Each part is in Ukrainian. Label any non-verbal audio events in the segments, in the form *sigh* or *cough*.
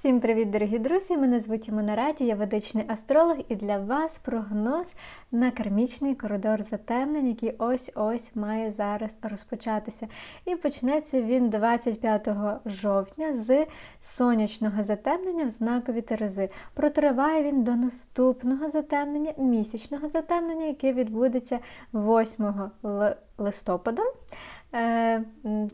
Всім привіт, дорогі друзі! Мене звуть Імона Раді, я ведичний астролог, і для вас прогноз на кармічний коридор затемнень, який ось-ось має зараз розпочатися. І почнеться він 25 жовтня з сонячного затемнення в знакові Терези. Протриває він до наступного затемнення, місячного затемнення, яке відбудеться 8 листопада. Е,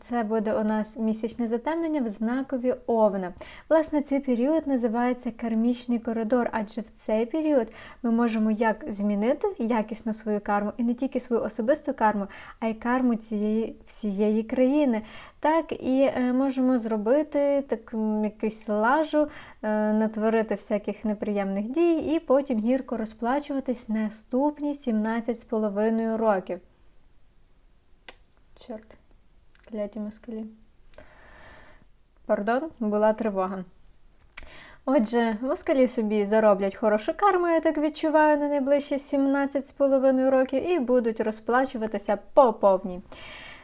це буде у нас місячне затемнення в знакові Овна. Власне, цей період називається кармічний коридор, адже в цей період ми можемо як змінити якісно свою карму, і не тільки свою особисту карму, а й карму цієї всієї країни. Так і е, можемо зробити так, якусь лажу, е, натворити всяких неприємних дій, і потім гірко розплачуватись наступні 17,5 років. Чорт, кляті москалі. Пардон, була тривога. Отже, москалі собі зароблять хорошу карму, я так відчуваю, на найближчі 17,5 років, і будуть розплачуватися по повній.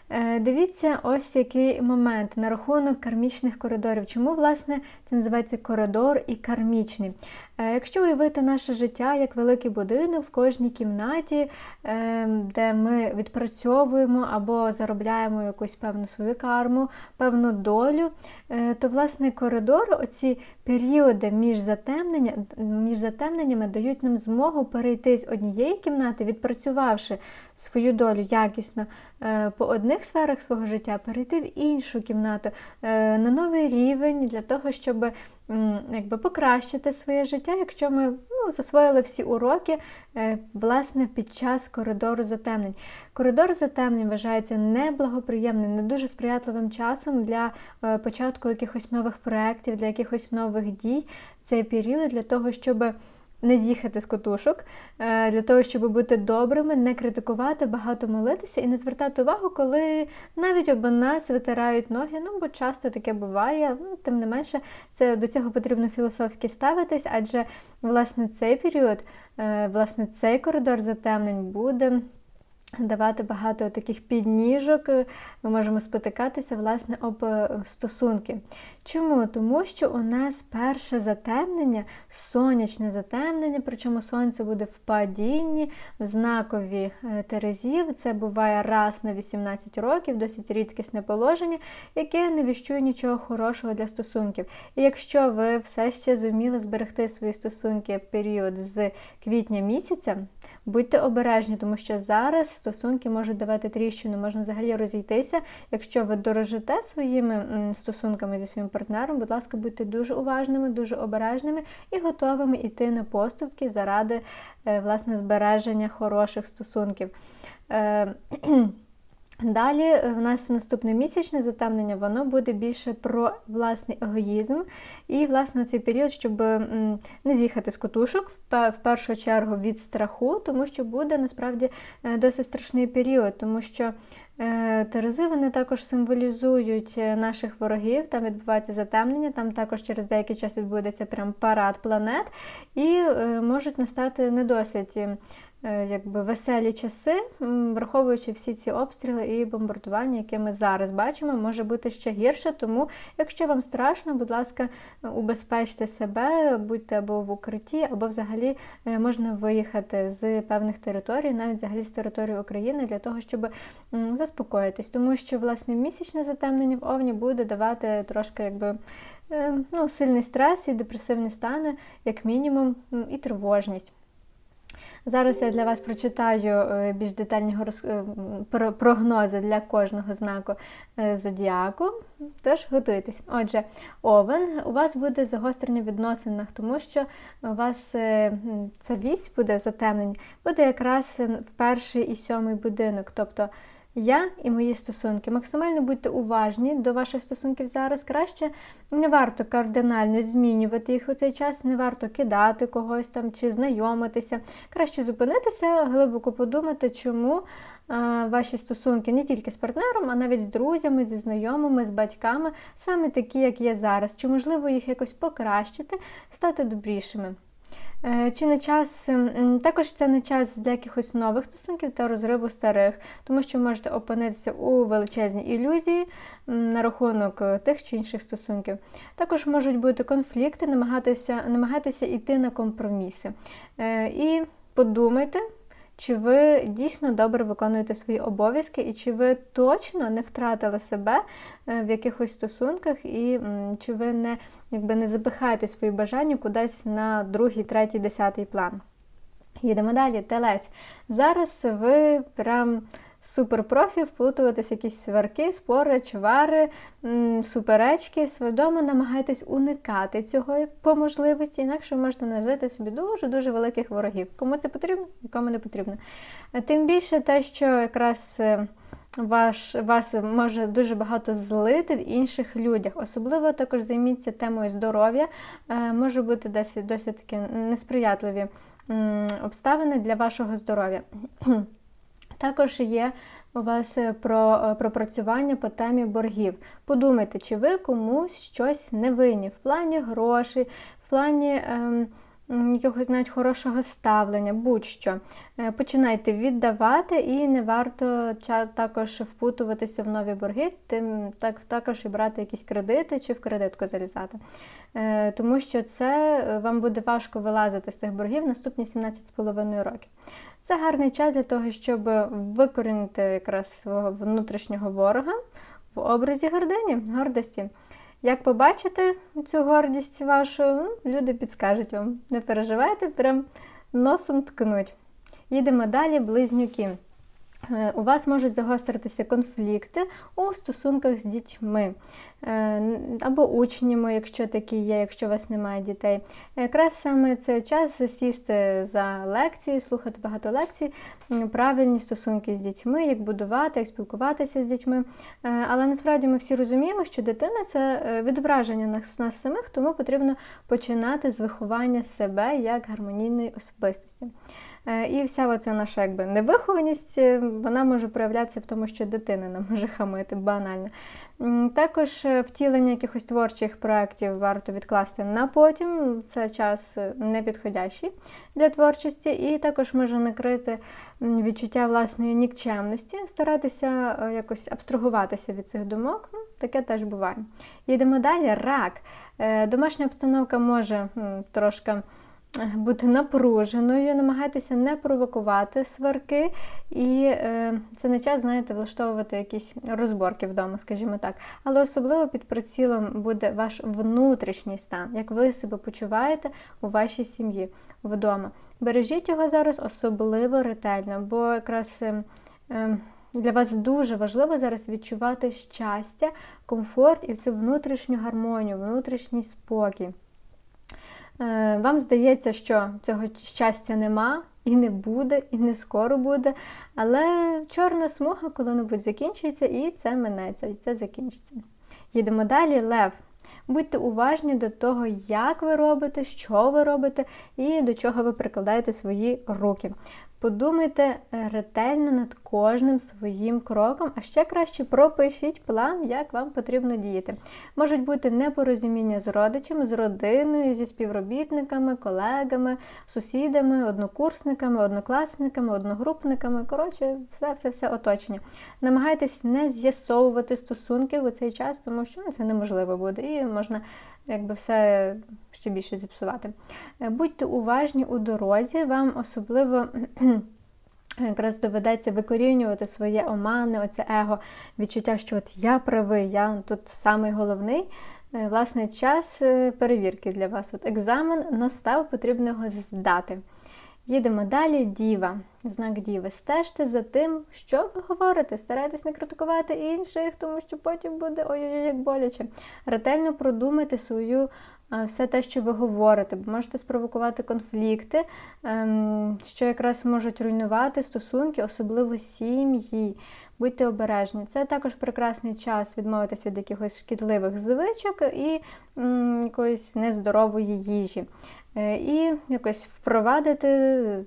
Е, дивіться, ось який момент на рахунок кармічних коридорів. Чому, власне, це називається коридор і кармічний? Е, якщо уявити наше життя як великий будинок в кожній кімнаті, е, де ми відпрацьовуємо або заробляємо якусь певну свою карму, певну долю, то власне коридор, оці періоди між затемнення, між затемненнями дають нам змогу перейти з однієї кімнати, відпрацювавши свою долю якісно по одних сферах свого життя, перейти в іншу кімнату на новий рівень для того, щоб якби покращити своє життя, якщо ми ну, засвоїли всі уроки е, власне, під час коридору затемнень. Коридор затемнень вважається неблагоприємним, не дуже сприятливим часом для е, початку якихось нових проєктів, для якихось нових дій. Цей період для того, щоб не з'їхати з котушок, е, для того, щоб бути добрими, не критикувати, багато молитися і не звертати увагу, коли навіть об нас витирають ноги. Ну, бо часто таке буває. Ну, Тим не менше, це до цього потрібно філософськи ставитись, адже власне цей період, е, власне, цей коридор затемнень буде давати багато таких підніжок, ми можемо спотикатися власне об е, стосунки. Чому? Тому що у нас перше затемнення, сонячне затемнення, причому сонце буде в падінні, в знакові е, Терезів. Це буває раз на 18 років, досить рідкісне положення, яке не віщує нічого хорошого для стосунків. І якщо ви все ще зуміли зберегти свої стосунки період з квітня місяця, будьте обережні, тому що зараз стосунки можуть давати тріщину, можна взагалі розійтися. Якщо ви дорожите своїми стосунками зі своїм партнером, будь ласка, будьте дуже уважними, дуже обережними і готовими йти на поступки заради е, власне збереження хороших стосунків. *clears throat* Далі е, в нас наступне місячне затемнення, воно буде більше про власний егоїзм. І, власне, цей період, щоб не з'їхати з котушок, в першу чергу від страху, тому що буде насправді е, досить страшний період, тому що е, Терези вони також символізують наших ворогів, там відбувається затемнення, там також через деякий час відбудеться прям парад планет, і можуть настати не досить якби веселі часи, враховуючи всі ці обстріли і бомбардування, які ми зараз бачимо, може бути ще гірше. Тому, якщо вам страшно, будь ласка, убезпечте себе, будьте або в укритті, або взагалі е, можна виїхати з певних територій, навіть взагалі з території України, для того, щоб заспокоїтись. Тому що власне місячне затемнення в Овні буде давати трошки якби. Е, ну, Сильний стрес і депресивні стани, як мінімум, і тривожність. Зараз я для вас прочитаю е, більш детальні е, прогнози для кожного знаку е, зодіаку. Тож готуйтесь. Отже, овен, у вас буде загострення в відносинах, тому що у вас ця вісь буде затемнення, буде якраз в перший і сьомий будинок. тобто я і мої стосунки. Максимально будьте уважні до ваших стосунків зараз. Краще не варто кардинально змінювати їх у цей час, не варто кидати когось там чи знайомитися. Краще зупинитися, глибоко подумати, чому ваші стосунки не тільки з партнером, а навіть з друзями, зі знайомими, з батьками, саме такі, як є зараз. Чи можливо їх якось покращити, стати добрішими. Е, Чи не час також це не час для якихось нових стосунків та розриву старих, тому що можете опинитися у величезній ілюзії на рахунок е, тих чи інших стосунків. Також можуть бути конфлікти, намагатися, намагатися йти на компроміси. Е, І подумайте, чи ви дійсно добре виконуєте свої обов'язки, і чи ви точно не втратили себе е, в якихось стосунках, і чи ви не, якби, не запихаєте свої бажання кудись на другий, третій, десятий план. Їдемо далі, телець. Зараз ви прям суперпрофі вплутуватись якісь сварки, спори, чвари, суперечки. Свідомо намагайтесь уникати цього по можливості, інакше можете нажити собі дуже-дуже великих ворогів. Кому це потрібно, нікому не потрібно. Тим більше те, що якраз. е, Ваш, вас може дуже багато злити в інших людях. Особливо також займіться темою здоров'я. Е, Може бути десь досить таки несприятливі м, обставини для вашого здоров'я. Також є у вас е, про е, пропрацювання по темі боргів. Подумайте, чи ви комусь щось не винні в плані грошей, в плані ем, якогось навіть хорошого ставлення, будь-що. Е, Починайте віддавати і не варто також впутуватися в нові борги, тим так, також і брати якісь кредити чи в кредитку залізати. Е, Тому що це е, вам буде важко вилазити з цих боргів наступні 17,5 років. Це гарний час для того, щоб викорінити якраз свого внутрішнього ворога в образі гордині, гордості. Як побачите цю гордість вашу, ну, люди підскажуть вам. Не переживайте, прям носом ткнуть. Їдемо далі, близнюки. Е, У вас можуть загостритися конфлікти у стосунках з дітьми або учнями, якщо такі є, якщо у вас немає дітей. Якраз саме це час засісти за лекції, слухати багато лекцій, правильні стосунки з дітьми, як будувати, як спілкуватися з дітьми. Е, Але насправді ми всі розуміємо, що дитина це е, відображення нас, нас самих, тому потрібно починати з виховання себе як гармонійної особистості. Е, І вся оця наша якби невихованість, е, вона може проявлятися в тому, що дитина нам може хамити банально. Також е, втілення якихось творчих проєктів варто відкласти на потім. Це час е, непідходящий для творчості, і також може накрити відчуття власної нікчемності, старатися е, якось абстрагуватися від цих думок. Ну, Таке теж буває. Їдемо далі. Рак. Домашня обстановка може трошки бути напруженою, намагайтеся не провокувати сварки, і е, це не час, знаєте, влаштовувати якісь розборки вдома, скажімо так. Але особливо під прицілом буде ваш внутрішній стан, як ви себе почуваєте у вашій сім'ї вдома. Бережіть його зараз особливо ретельно, бо якраз. е, е, для вас дуже важливо зараз відчувати щастя, комфорт і цю внутрішню гармонію, внутрішній спокій. Е, Вам здається, що цього щастя нема, і не буде, і не скоро буде. Але чорна смуга коли-небудь закінчується, і це минеться, і це закінчиться. Їдемо далі, лев. Будьте уважні до того, як ви робите, що ви робите і до чого ви прикладаєте свої руки. Подумайте е, ретельно над кожним своїм кроком, а ще краще пропишіть план, як вам потрібно діяти. Можуть бути непорозуміння з родичами, з родиною, зі співробітниками, колегами, сусідами, однокурсниками, однокласниками, одногрупниками. Коротше, все, все, все оточення. Намагайтесь не з'ясовувати стосунки у цей час, тому що ну, це неможливо буде, і можна якби все ще більше зіпсувати. Е, Будьте уважні у дорозі, вам особливо. *clears throat* Якраз доведеться викорінювати своє омане, оце его, відчуття, що от я правий, я тут самий головний. Е, Власне, час е, перевірки для вас. От екзамен настав, потрібно його здати. Їдемо далі. Діва. Знак діви. Стежте за тим, що ви говорите. Старайтесь не критикувати інших, тому що потім буде ой-ой-ой, як боляче. Ретельно продумайте свою все те, що ви говорите, бо можете спровокувати конфлікти, ем, що якраз можуть руйнувати стосунки, особливо сім'ї. Будьте обережні. Це також прекрасний час відмовитися від якихось шкідливих звичок і якоїсь нездорової їжі. Е, І якось впровадити,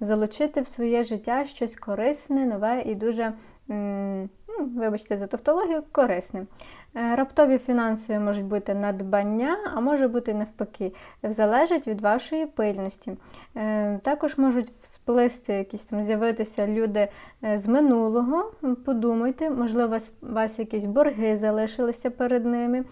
залучити в своє життя щось корисне, нове і дуже, ну, вибачте за тавтологію, корисне. Е, Раптові фінансові можуть бути надбання, а може бути навпаки, залежить від вашої пильності. Е, Також можуть всплисти якісь там з'явитися люди з минулого. Подумайте, можливо, у вас якісь борги залишилися перед ними.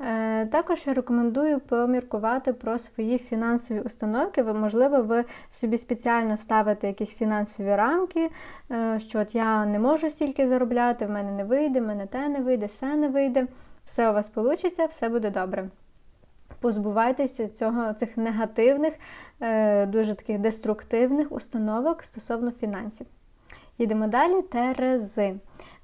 Е, Також я рекомендую поміркувати про свої фінансові установки. Ви, можливо, ви собі спеціально ставите якісь фінансові рамки, е, що от я не можу стільки заробляти, в мене не вийде, в мене те не вийде, все не вийде. Все у вас вийде, все буде добре. Позбувайтеся цього, цих негативних, е, дуже таких деструктивних установок стосовно фінансів. Їдемо далі. Терези.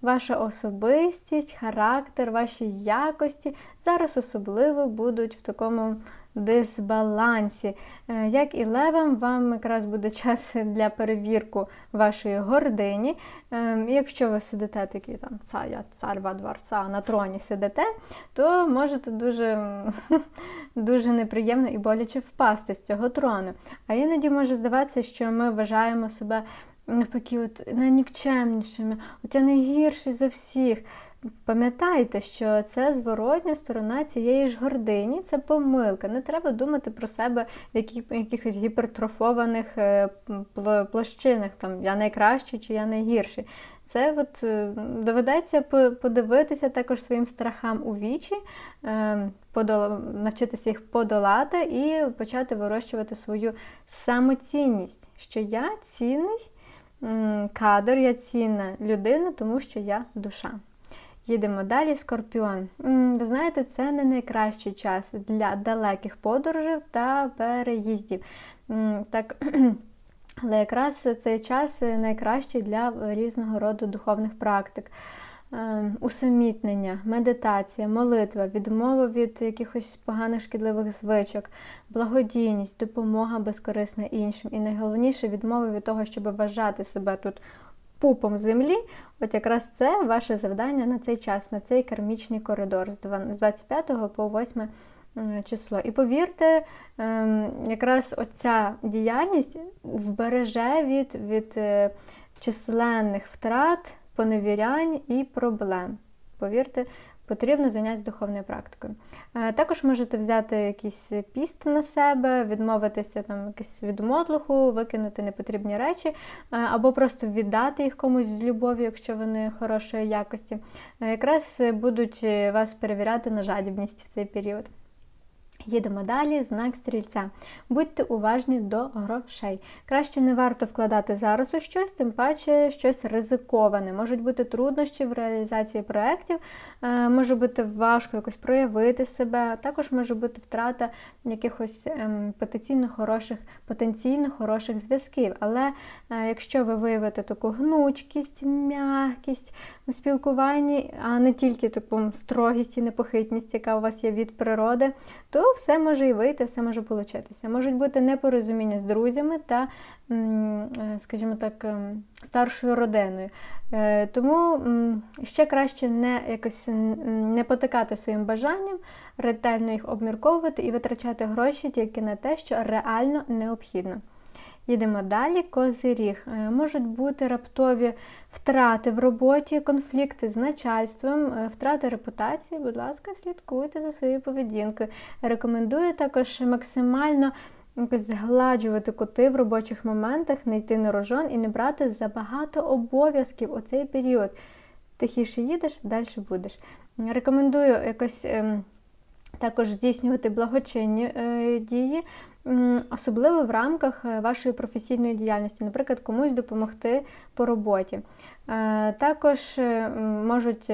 Ваша особистість, характер, ваші якості зараз особливо будуть в такому дисбалансі. Е, Як і левам, вам якраз буде час для перевірку вашої гордині. Е, Якщо ви сидите такі там цар, я царва дворця на троні сидите, то можете дуже, *laughs* дуже неприємно і боляче впасти з цього трону. А іноді може здаватися, що ми вважаємо себе навпаки, от найнікчемнішими, от я найгірший за всіх. Пам'ятайте, що це зворотня сторона цієї ж гордині, це помилка. Не треба думати про себе в якихось гіпертрофованих е, площинах, там я найкращий чи я найгірший. Це от е, доведеться подивитися також своїм страхам у вічі, е, навчитися їх подолати і почати вирощувати свою самоцінність, що я цінний кадр, я цінна людина, тому що я душа. Їдемо далі. Скорпіон. Ви знаєте, це не найкращий час для далеких подорожів та переїздів. Так, *clears throat* але якраз цей час найкращий для різного роду духовних практик. Е, Усамітнення, медитація, молитва, відмова від якихось поганих шкідливих звичок, благодійність, допомога безкорисна іншим. І найголовніше відмова від того, щоб вважати себе тут пупом землі. От якраз це ваше завдання на цей час, на цей кармічний коридор з два- з 25 по 8 число. І повірте, ем, якраз оця діяльність вбереже від, від е, численних втрат, поневірянь і проблем. Повірте, потрібно зайнятися духовною практикою. Е, Також можете взяти якийсь піст на себе, відмовитися там якось від мотлуху, викинути непотрібні речі, е, або просто віддати їх комусь з любов'ю, якщо вони хорошої якості. Е, Якраз будуть вас перевіряти на жадібність в цей період. Їдемо далі, знак стрільця. Будьте уважні до грошей. Краще не варто вкладати зараз у щось, тим паче щось ризиковане. Можуть бути труднощі в реалізації проєктів, е, може бути важко якось проявити себе, також може бути втрата якихось ем, потенційно хороших, потенційно хороших зв'язків. Але е, якщо ви виявите таку гнучкість, м'якість у спілкуванні, а не тільки таку строгість і непохитність, яка у вас є від природи, то все може і вийти, все може получитися. Можуть бути непорозуміння з друзями та, е, скажімо так, ем, старшою родиною. Е, Тому ще краще не якось не потикати своїм бажанням, ретельно їх обмірковувати і витрачати гроші тільки на те, що реально необхідно. Їдемо далі. Козиріг. Е, Можуть бути раптові втрати в роботі, конфлікти з начальством, е, втрати репутації. Будь ласка, слідкуйте за своєю поведінкою. Рекомендую також максимально якось згладжувати кути в робочих моментах, не йти на рожон і не брати забагато обов'язків у цей період. Тихіше їдеш, далі будеш. Рекомендую якось. Також здійснювати благочинні е, дії, особливо в рамках е, вашої професійної діяльності, наприклад, комусь допомогти по роботі. Е, Також можуть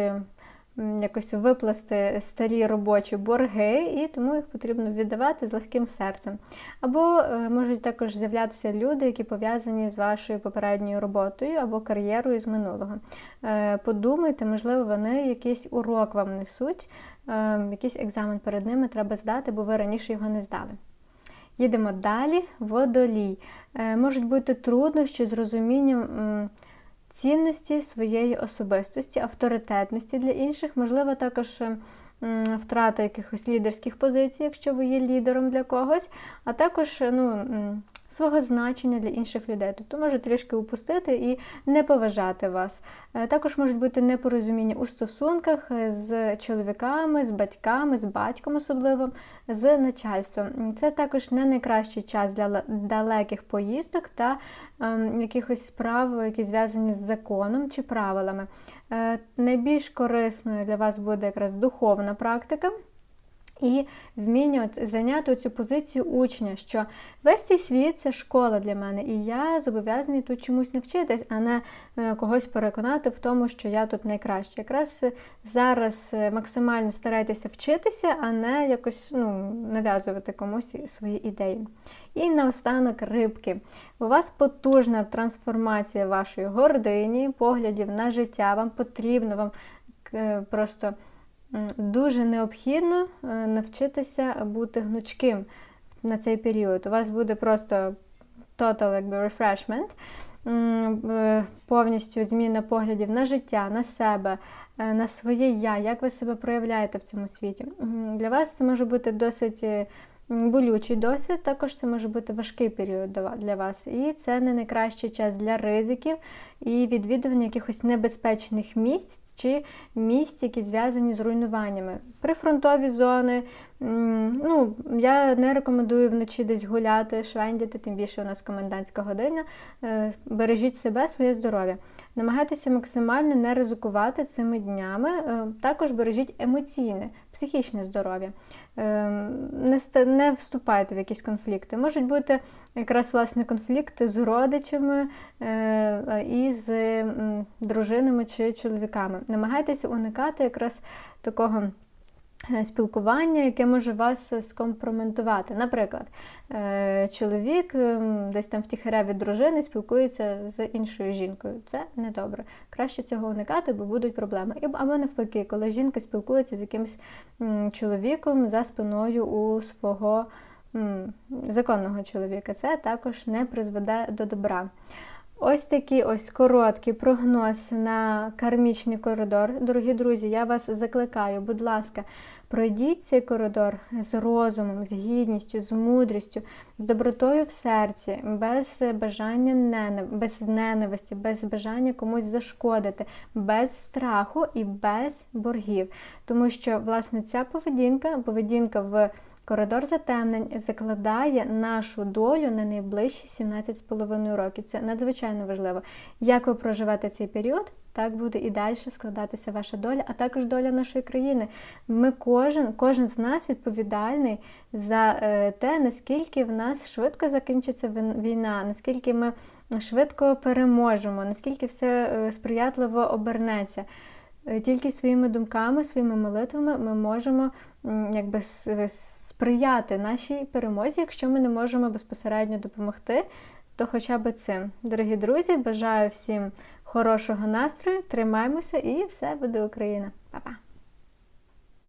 якось випласти старі робочі борги, і тому їх потрібно віддавати з легким серцем. Або е, можуть також з'являтися люди, які пов'язані з вашою попередньою роботою або кар'єрою з минулого. Е, Подумайте, можливо, вони якийсь урок вам несуть, е, якийсь екзамен перед ними треба здати, бо ви раніше його не здали. Їдемо далі. Водолій. Можуть бути труднощі з розумінням цінності своєї особистості, авторитетності для інших, можливо, також е, втрата якихось лідерських позицій, якщо ви є лідером для когось, а також е, ну, свого значення для інших людей. Тобто може трішки упустити і не поважати вас. Е, Також можуть бути непорозуміння у стосунках е, з чоловіками, з батьками, з батьком особливо, з начальством. Це також не найкращий час для далеких поїздок та ем, якихось справ, які зв'язані з законом чи правилами. Е, Найбільш корисною для вас буде якраз духовна практика. І вміння от зайняти цю позицію учня, що весь цей світ це школа для мене, і я зобов'язаний тут чомусь навчитись, а не е, когось переконати в тому, що я тут найкраще. Якраз е, зараз е, максимально старайтеся вчитися, а не якось ну, нав'язувати комусь свої ідеї. І наостанок рибки. У вас потужна трансформація вашої гордині, поглядів на життя. Вам потрібно, вам просто. М, Дуже необхідно е, навчитися бути гнучким на цей період. У вас буде просто total якби, refreshment, е, повністю зміна поглядів на життя, на себе, е, на своє я, як ви себе проявляєте в цьому світі. Для вас це може бути досить е, болючий досвід, також це може бути важкий період для вас. І це не найкращий час для ризиків і відвідування якихось небезпечних місць чи місць, які зв'язані з руйнуваннями. Прифронтові зони. Ну, я не рекомендую вночі десь гуляти, швендіти, тим більше у нас комендантська година. Е, Бережіть себе, своє здоров'я. Намагайтеся максимально не ризикувати цими днями. Е, Також бережіть емоційне, психічне здоров'я. Е, Не, вступайте в якісь конфлікти. Можуть бути якраз власне конфлікти з родичами і з дружинами чи чоловіками. Намагайтеся уникати якраз такого. Е, Спілкування, яке може вас е, скомпроментувати. Наприклад, е, чоловік десь там втіхаря від дружини спілкується з іншою жінкою. Це недобре. Краще цього уникати, бо будуть проблеми. Або навпаки, коли жінка спілкується з якимось чоловіком за спиною у свого законного чоловіка. Це також не призведе до добра. Ось такий ось короткий прогноз на кармічний коридор. Дорогі друзі, я вас закликаю, будь ласка, пройдіть цей коридор з розумом, з гідністю, з мудрістю, з добротою в серці, без бажання ненав... без ненависті, без бажання комусь зашкодити, без страху і без боргів. Тому що, власне, ця поведінка, поведінка в Коридор затемнень закладає нашу долю на найближчі 17,5 років. Це надзвичайно важливо. Як ви проживете цей період, так буде і далі складатися ваша доля, а також доля нашої країни. Ми кожен, кожен з нас відповідальний за е, те, наскільки в нас швидко закінчиться війна, наскільки ми швидко переможемо, наскільки все е, сприятливо обернеться. Е, Тільки своїми думками, своїми молитвами ми можемо якби сприяти нашій перемозі, якщо ми не можемо безпосередньо допомогти, то хоча б цим. Дорогі друзі, бажаю всім хорошого настрою, тримаймося і все буде Україна. Па-па!